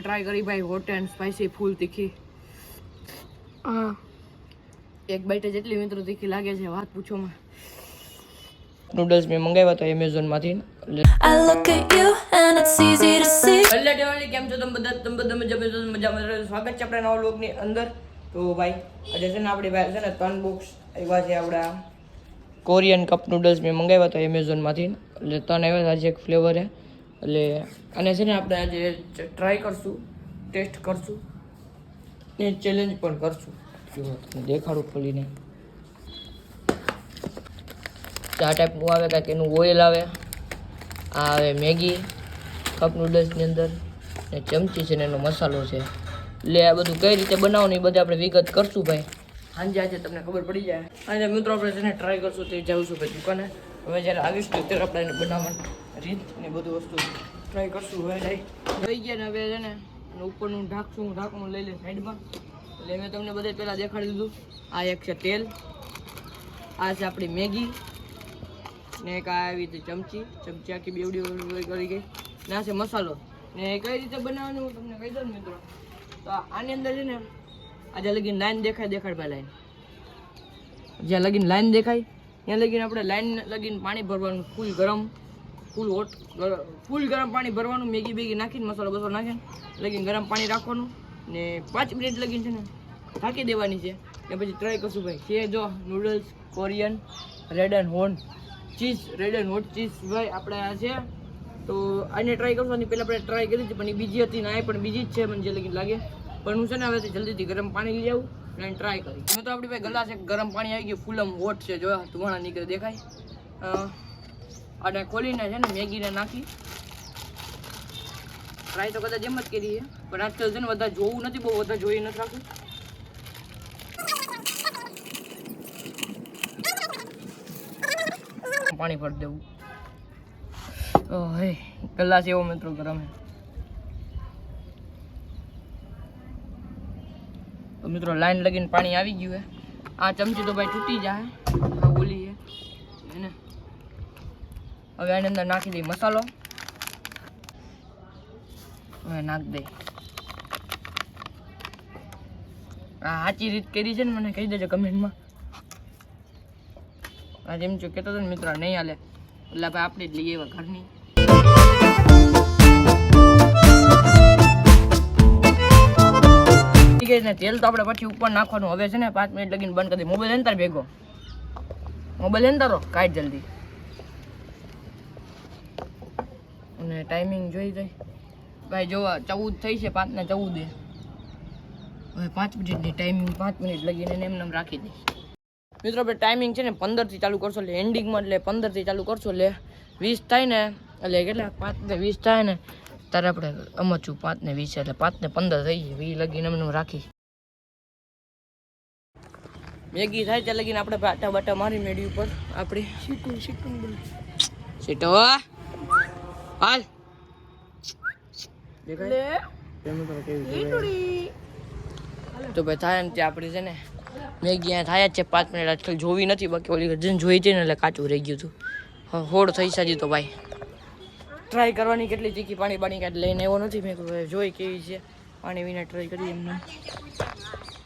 Try કરી ભાઈ hot and spicy ફૂલ તીખી. હા. એક બાઈટે જેટલી મિત્રો તીખી લાગે છે વાત પૂછોમાં નૂડલ્સ મેં મંગાવ્યા તો એમેઝોનમાંથી. એટલે ટેવાલી કેમ છો તમે બધા? તમે બધા મજા મજા મજામાં રહો સ્વાગત છે આપણા નવા વ્લોગની અંદર. તો ભાઈ આજે છે ને આપણી પાસે છે ને ત્રણ બોક્સ આવ્યા છે આપણા. કોરિયન કપ નૂડલ્સ મેં મંગાવ્યા તો એમેઝોનમાંથી એટલે ત્રણ આવ્યા આજે એક ફ્લેવર છે. એટલે અને છે ને આપણે આજે ટ્રાય કરશું ટેસ્ટ કરશું ને ચેલેન્જ પણ કરશું. જો તમને દેખાડું ખોલીને આ ટાઈપનું આવે, કાંઈક એનું ઓઇલ આવે. આ આવે મેગી કપ નૂડલ્સની અંદર. ને ચમચી છે ને એનો મસાલો છે. એટલે આ બધું કઈ રીતે બનાવવાનું એ બધું આપણે વિગત કરશું ભાઈ. સાંજે આજે તમને ખબર પડી જાય. આજે મિત્રો આપણે છે ને ટ્રાય કરશું તે જાઉં છું ભાઈ દુકાને. હવે જ્યારે આવીશું ત્યારે આપણે એને બનાવવાની. રીત ને બધું વસ્તુ ટ્રાય કરશું હવે લઈ ગયા ને હવે છે ને ઉપરનું ઢાંકશું, ઢાંકણું લઈ લે સાઈડમાં. એટલે મેં તમને બધે પહેલાં દેખાડી દીધું. આ એક છે તેલ, આ છે આપણી મેગી, ને એક આ આવી રીતે ચમચી. ચમચી આખી બેવડી કરી ગઈ. ને આ છે મસાલો. ને કઈ રીતે બનાવવાનું હું તમને કહી દઉં ને મિત્રો? તો આની અંદર છે ને આજે લગીન લાઈન દેખાય દેખાડ પહેલાં જ્યાં લગીન લાઈન દેખાય ત્યાં લગીને આપણે લાઈન લગીને પાણી ભરવાનું, ફૂલ ગરમ, ફૂલ હોટ, ફૂલ ગરમ પાણી ભરવાનું, મેગી બેગી નાખીને, મસાલો બસો નાખીને, લગીન ગરમ પાણી રાખવાનું ને પાંચ મિનિટ લગીન છે ને ઢાંકી દેવાની છે. ને પછી ટ્રાય કરશું ભાઈ. છે જો noodles Korean red and hot cheese red and hot cheese ભાઈ આપણે આ છે. તો આને ટ્રાય કરશું પહેલાં આપણે ટ્રાય કરી હતી પણ એ બીજી હતી ને આ પણ બીજી જ છે, મને જે લગીને લાગે. પણ હું છે ને, હવે જલ્દીથી ગરમ પાણી લઈ આવું અને ટ્રાય કરી. મેં તો આપણી ભાઈ ગલાસ એક ગરમ પાણી આવી ગયું, ફૂલમ હોટ છે, જો ધુવાણા નીકળે દેખાય. અને ખોલીને છે ને, મેગીને નાખી. ટ્રાય તો કદાચ એમ જ કરી છે પણ આજકાલ છે ને, બધા જોવું નથી, બહુ બધા જોઈ નથી રાખવું પાણી ભરી દેવું. ઓ હે ગલાસ એવો મિત્રો ગરમ મિત્રો લાઈન લગીને પાણી આવી ગયું હે. આ ચમચી તો ભાઈ તૂટી જાય ઓલી હે. એને. હવે આની અંદર નાખી દઈ મસાલો. હવે નાખ દઈ આ સાચી રીત કરી છે ને મને કહી દેજો કમેન્ટમાં. આ જેમ છું કહેતો હતો ને મિત્રો, નહીં હાલે. એટલે ભાઈ આપણે જ લઈએ એવા ઘરની. છે ને તેલ તો આપણે પછી ઉપર નાખવાનું. હવે છે ને પાંચ મિનિટ લગીને બંધ કરી મોબાઈલ એન્તર ભેગો? મોબાઈલ એન્તરો તારો? કાઢ જલ્દી. અને ટાઈમિંગ જોઈ જાય ભાઈ, જો ચૌદ થઈ છે, પાંચ ને ચૌદ એ. હવે પાંચ મિનિટની ટાઈમિંગ પાંચ મિનિટ લગીને એને એમને એમ રાખી દઈશ. મિત્રો, આપણે ટાઈમિંગ છે ને પંદરથી ચાલુ કરશો. એટલે એન્ડિંગમાં એટલે પંદરથી ચાલુ કરશો. એટલે વીસ થાય ને, એટલે કેટલા? પાંચ ને વીસ થાય ને ત્યારે આપણે અમચું પાંચ ને વીસ એટલે પાંચ ને પંદર થઈ જાય વી લગીને એમને રાખી. મેગી થાય ત્યાં લગીને આપણે બાટા બાટા મારી મેળી ઉપર. આપણે સીટું સીટું સીટો હાલ? તો ભાઈ થાય ને ત્યાં આપણે છે ને. મેગી અહીંયા થાય જ છે પાંચ મિનિટ આજકાલ જોવી નથી બાકી. ઓલી જન જોઈ છે ને એટલે કાચું રહી ગયું હતું. હોડ થઈ સાજી તો ભાઈ. ટ્રાય કરવાની કેટલી ચીકી પાણી પાણી કાંઈ લઈને એવો નથી મેં જોઈ કેવી છે. પાણી વિના ટ્રાય કરી એમને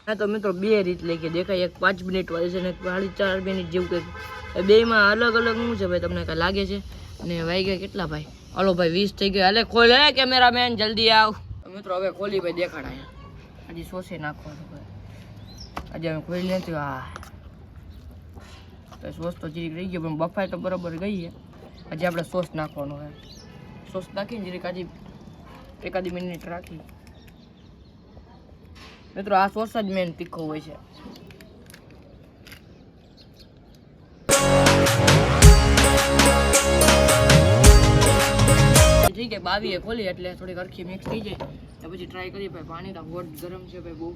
હા, તો મિત્રો બે રીત લઈ કે દેખાય. એક પાંચ મિનિટ વાળી છે ને સાડી ચાર મિનિટ જેવું કંઈક. બેમાં અલગ અલગ શું છે ભાઈ તમને કાંઈ લાગે છે? અને વાગ્યા કેટલા ભાઈ? હાલો ભાઈ, વીસ થઈ ગયા. હાલે, ખોલ, હે કેમેરામેન જલ્દી આવ. મિત્રો હવે ખોલી ભાઈ દેખાડાય. હજી સોસે ભાઈ. આજે અમે ખોલી નથી, હા. સોસ તો જીરીક રહી ગયો, પણ બફાઈ તો બરાબર ગઈ હજી આપણે સોસ નાખવાનો છે. સોસ નાખીને જીરીક હજી એકાદી મિનિટ રાખી મિત્રો આ સોસ જ મેન તીખો હોય છે ઠીક છે બાવીએ ખોલી એટલે થોડીક અરખી મિક્સ થઈ જાય તો પછી ટ્રાય કરીએ ભાઈ પાણી તો હોટ ગરમ છે ભાઈ બહુ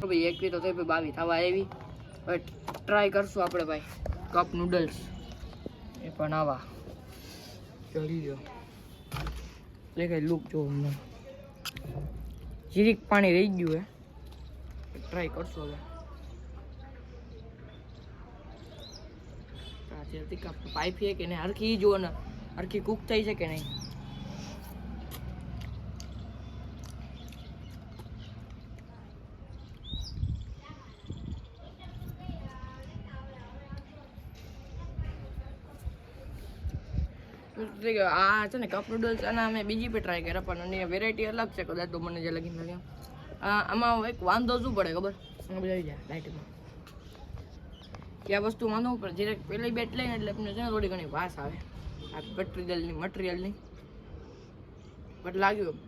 ભાઈ એકવી તો થઈ ભાઈ બાવી થવા આવી ટ્રાય કરશું આપણે ભાઈ કપ નૂડલ્સ એ પણ આવા ચડી ગયો દેખાય લુક જો જીરીક પાણી રહી ગયું હે ટ્રાય કરશો હવે પાઇપ છે કે નહીં હરખી જુઓ ને હરખી કૂક થઈ છે કે નહીં આ છે ને કપ નૂડલ્સ અને અમે બીજી પણ ટ્રાય કર્યા પણ એની વેરાયટી અલગ છે કદાચ તો મને જે લગી લાગ્યા આમાં એક વાંધો શું પડે ખબર? આવી જાય લાઇટમાં કે આ વસ્તુ વાંધો પડે જ્યારે પહેલી બેટ લઈને એટલે તમને છે ને થોડી ઘણી વાસ આવે. આ મટીરિયલની મટીરિયલની બટ લાગ્યું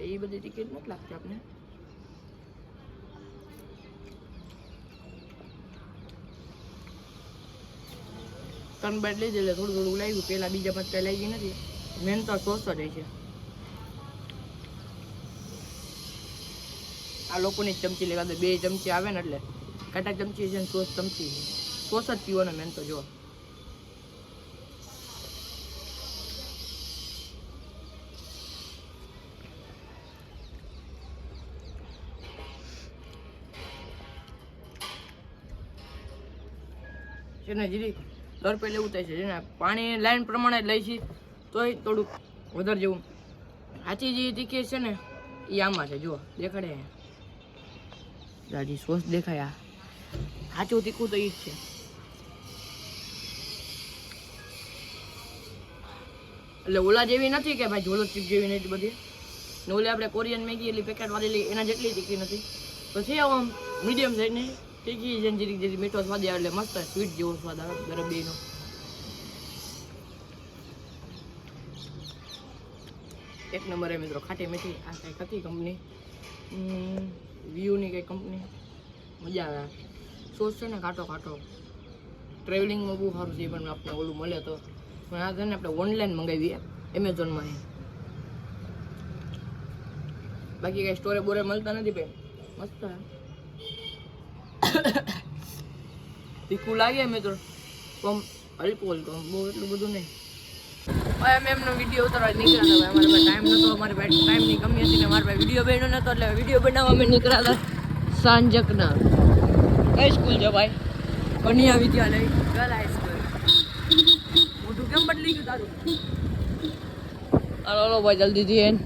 એ બધી ટિકિટ નથી લાગતી આપણે ત્રણ બેટ લીધી એટલે થોડું થોડું લાગ્યું. પહેલાં બીજા પત્તા લાગી નથી. મેન તો સોસ જ છે આ લોકોની ચમચી લેવા દે. બે ચમચી આવે ને એટલે. કાંટા ચમચી છે ને સોસ ચમચી સોસ જ પીવાનો મેન તો જો. છે ને, જીરી? દર પહેલે એવું થાય છે, જેને પાણી લાઈન પ્રમાણે લઈ છે, તોય થોડુંક વધારે જેવું. સાચી જે તીખી છે ને, એ આમાં છે, જુઓ, દેખાડે. દાદી સોસ દેખાય. સાચું તીખું તો એ જ છે. એટલે ઓલા જેવી નથી કે ભાઈ ઝોલો ચીપ જેવી નથી બધી? ને ઓલી આપણે કોરિયન મેગી, એટલી પેકેટ વાળેલી એના જેટલી તીખી નથી. તો છે આમ મીડિયમ સાઈઝની. તીખી છે ને જીરી મીઠો સ્વાદ આવે એટલે મસ્ત સ્વીટ જેવો સ્વાદ આવે ગરમ એક નંબર મિત્રો ખાટી મીઠી, આ કંઈક હતી કંપની. વ્યૂની કંઈ કંપની. મજા આવે. સોસ છે ને કાંટો કાંટો ટ્રાવેલિંગમાં બહુ સારું છે પણ આપણે ઓલું મળે તો. પણ આ છે ને આપણે ઓનલાઈન મંગાવીએ એમેઝોનમાં બાકી કાંઈ સ્ટોરે બોરે મળતા નથી ભાઈ. મસ્ત. તીખું લાગે મિત્રો કમ અલ્કોહોલ કમ બહુ એટલું બધું નહીં. હવે અમે એમનો વીડિયો ઉતારવા નીકળ્યા હતા અમારે ટાઈમ નહોતો અમારી પાસે ટાઈમની કમી હતી ને મારા પાસે વીડિયો બન્યો નહોતો એટલે વીડિયો બનાવવા અમે નીકળ્યા હતા. સાંજકના. કઈ સ્કૂલ છે ભાઈ? કન્યા વિદ્યાલય. ગર્લ હાઈસ્કૂલ મોટું કેમ બદલી ગયું તારું? હાલો ભાઈ જલ્દીથી એન